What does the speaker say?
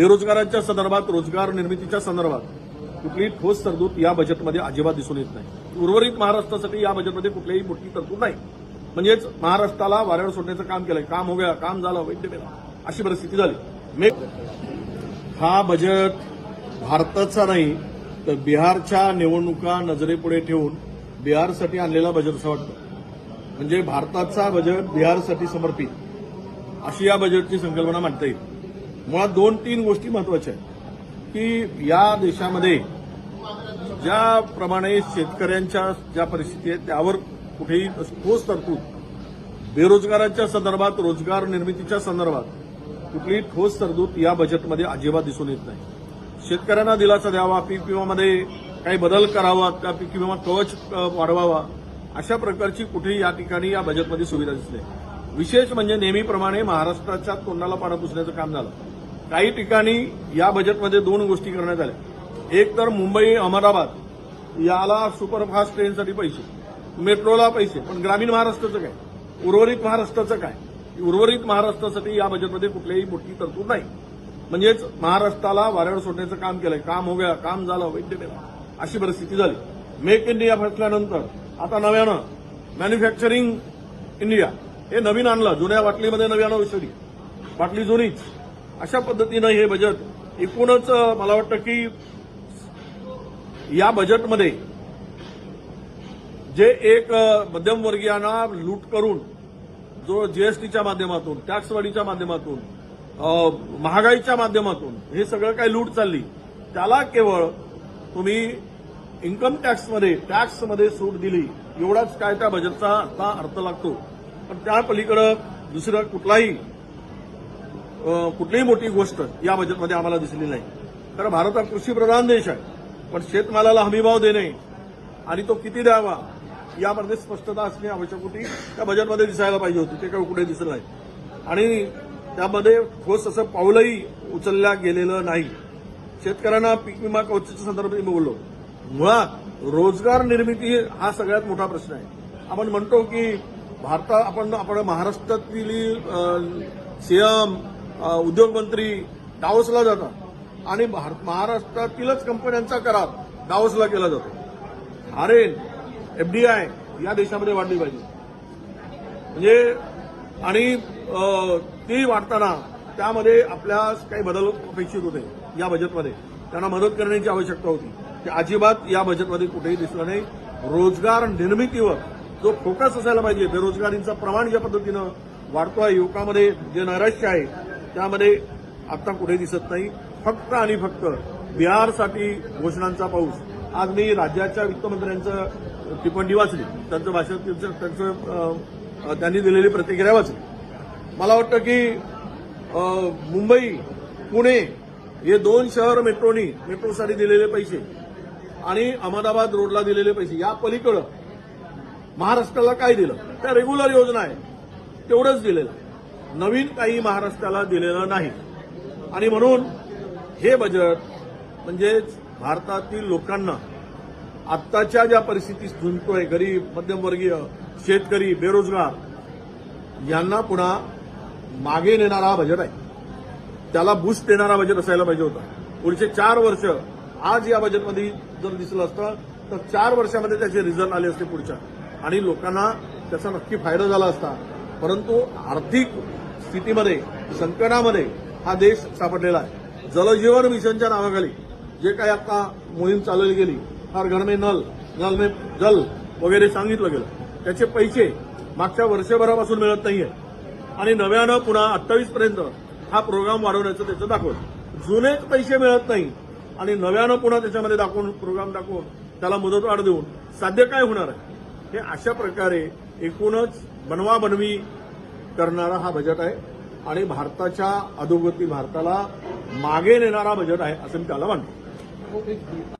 बेरोजगारांच्या संदर्भात रोजगार निर्मितीच्या संदर्भात कुठलीही ठोस तरतूद या बजेटमध्ये अजिबात दिसून येत नाही. उर्वरित महाराष्ट्रासाठी या बजेटमध्ये कुठलीही मोठी तरतूद नाही. म्हणजेच महाराष्ट्राला वाऱ्यावर सोडण्याचं काम केलंय. काम हो गया काम झालं वैद्य मेला अशी परिस्थिती झाली. हा बजेट भारताचा नाही तर बिहारच्या निवडणुका नजरेपुढे ठेवून बिहारसाठी आणलेला बजेट असं वाटतं. म्हणजे भारताचा बजेट बिहारसाठी समर्पित. अशी या बजेटची संकल्पना मांडता येईल. मुळात दोन तीन गोष्टी महत्त्वाच्या आहेत. की या देशामध्ये ज्याप्रमाणे शेतकऱ्यांच्या ज्या परिस्थिती आहेत त्यावर कुठेही ठोस तरतूद बेरोजगारांच्या संदर्भात रोजगार निर्मितीच्या संदर्भात कुठलीही ठोस तरतूद या बजेटमध्ये अजिबात दिसून येत नाही. शेतकऱ्यांना दिलासा द्यावा पीक विमामध्ये काही बदल करावा त्या पीक विमा कवच वाढवावा अशा प्रकारची कुठेही या ठिकाणी या बजेटमध्ये सुविधा दिसली विशेष म्हणजे नेहमीप्रमाणे महाराष्ट्राच्या तोंडाला पाणी पुसण्याचं काम झालं. काही ठिकाणी या बजेटमध्ये दोन गोष्टी करण्यात आल्या. एक तर मुंबई अहमदाबाद याला सुपरफास्ट ट्रेनसाठी पैसे. मेट्रोला पैसे पण ग्रामीण महाराष्ट्राचं काय? उर्वरित महाराष्ट्राचं काय? उर्वरित महाराष्ट्रासाठी या बजेटमध्ये कुठलीही मोठी तरतूद नाही. म्हणजेच महाराष्ट्राला वाऱ्यावर सोडण्याचं काम केलंय. काम हो गया काम झालं वैद्य केला. अशी परिस्थिती झाली. मेक इंडिया फसल्यानंतर आता नव्यानं मॅन्युफॅक्चरिंग इंडिया हे नवीन आणलं जुन्या बाटलीमध्ये नव्यानं औषधी. बाटली जुनीच. अशा पद्धतीनं हे बजेट एकूणच मला वाटतं की या बजेटमध्ये जे एक मध्यमवर्गीयांना लूट करून जो जीएसटीच्या माध्यमातून टॅक्सवाढीच्या माध्यमातून महागाईच्या माध्यमातून हे सगळं काही लूट चालली त्याला केवळ तुम्ही इन्कम टॅक्समध्ये टॅक्समध्ये सूट दिली एवढाच काय त्या बजेटचा आता अर्थ लागतो. पण त्या पलीकडं दुसरं कुठलाही कुठलीही मोठी गोष्ट या बजेटमध्ये आम्हाला दिसली नाही. कारण भारत हा कृषीप्रधान देश आहे पण शेतमालाला हमीभाव देणे आणि तो किती द्यावा यामध्ये स्पष्टता असणे आवश्यक होती. त्या बजेटमध्ये दिसायला पाहिजे होती ते काही कुठे दिसलं नाही. आणि त्यामध्ये ठोस असं पावलंही उचलल्या गेलेलं नाही. शेतकऱ्यांना पीक विमा कवचच्या संदर्भात मी बोललो. मुळात रोजगार निर्मिती हा सगळ्यात मोठा प्रश्न आहे. आपण म्हणतो की भारतात आपण आपण महाराष्ट्रातील सीएम उद्योगमंत्री डावसला जातात. आणि भार- महाराष्ट्रातीलच कंपन्यांचा करार डावसला केला जातो. अरे एफडीआय या देशामध्ये वाढली पाहिजे. म्हणजे आणि ती वाढताना त्यामध्ये आपल्या काही बदल अपेक्षित होते या बजेटमध्ये. त्यांना मदत करण्याची आवश्यकता होती. ते अजिबात या बजेटमध्ये कुठेही दिसलं नाही. रोजगार निर्मितीवर जो फोकस असायला पाहिजे बेरोजगारींचं प्रमाण ज्या पद्धतीनं वाढतो आहे युवकामध्ये जे नैराश्य आहे त्यामध्ये आता कुठे दिसत नाही. फक्त आणि फक्त बिहारसाठी घोषणांचा पाऊस. आज मी राज्याच्या वित्तमंत्र्यांचं टिप्पणी वाचली. त्यांचं भाषण त्यांचं त्यांचं त्यांनी दिलेली प्रतिक्रिया वाचली. मला वाटतं की मुंबई पुणे हे दोन शहर मेट्रोनी मेट्रोसाठी दिलेले पैसे आणि अहमदाबाद रोडला दिलेले पैसे या पलीकडं महाराष्ट्राला काय दिलं? त्या रेग्युलर योजना आहे. तेवढंच दिलेलं. नवीन काही महाराष्ट्राला दिलेलं नाही. आणि म्हणून हे बजेट म्हणजेच भारतातील लोकांना आत्ताच्या ज्या परिस्थितीत झुंजतोय गरीब मध्यमवर्गीय शेतकरी बेरोजगार यांना पुन्हा मागे नेणारा हा बजेट आहे. त्याला बूस्ट देणारा बजेट असायला पाहिजे होता. पुढचे चार वर्ष आज या बजेटमध्ये जर दिसलं असतं तर चार वर्षामध्ये त्याचे रिझल्ट आले असते पुढच्या. आणि लोकांना त्याचा नक्की फायदा झाला असता. परंतु आर्थिक स्थितीमध्ये संकटामध्ये हा देश सापडलेला आहे. जलजीवन मिशनच्या नावाखाली जे काही आता मोहीम चालवली गेली हर घर में नल नल में जल वगैरे सांगितलं गेलं. त्याचे पैसे मागच्या वर्षभरापासून मिळत नाहीये. आणि नव्यानं पुन्हा अठ्ठावीस पर्यंत हा प्रोग्राम वाढवण्याचं त्याचं दाखवलं. जुनेच पैसे मिळत नाही. आणि नव्यानं पुन्हा त्याच्यामध्ये दाखवून प्रोग्राम दाखवून त्याला मुदतवाढ देऊन साध्य काय होणार आहे? हे अशा प्रकारे एकूणच बनवा बनवी करणारा हा बजेट आहे. आणि भारताच्या अधोगती भारताला मागे नेणारा बजेट आहे असं मी त्याला मानतो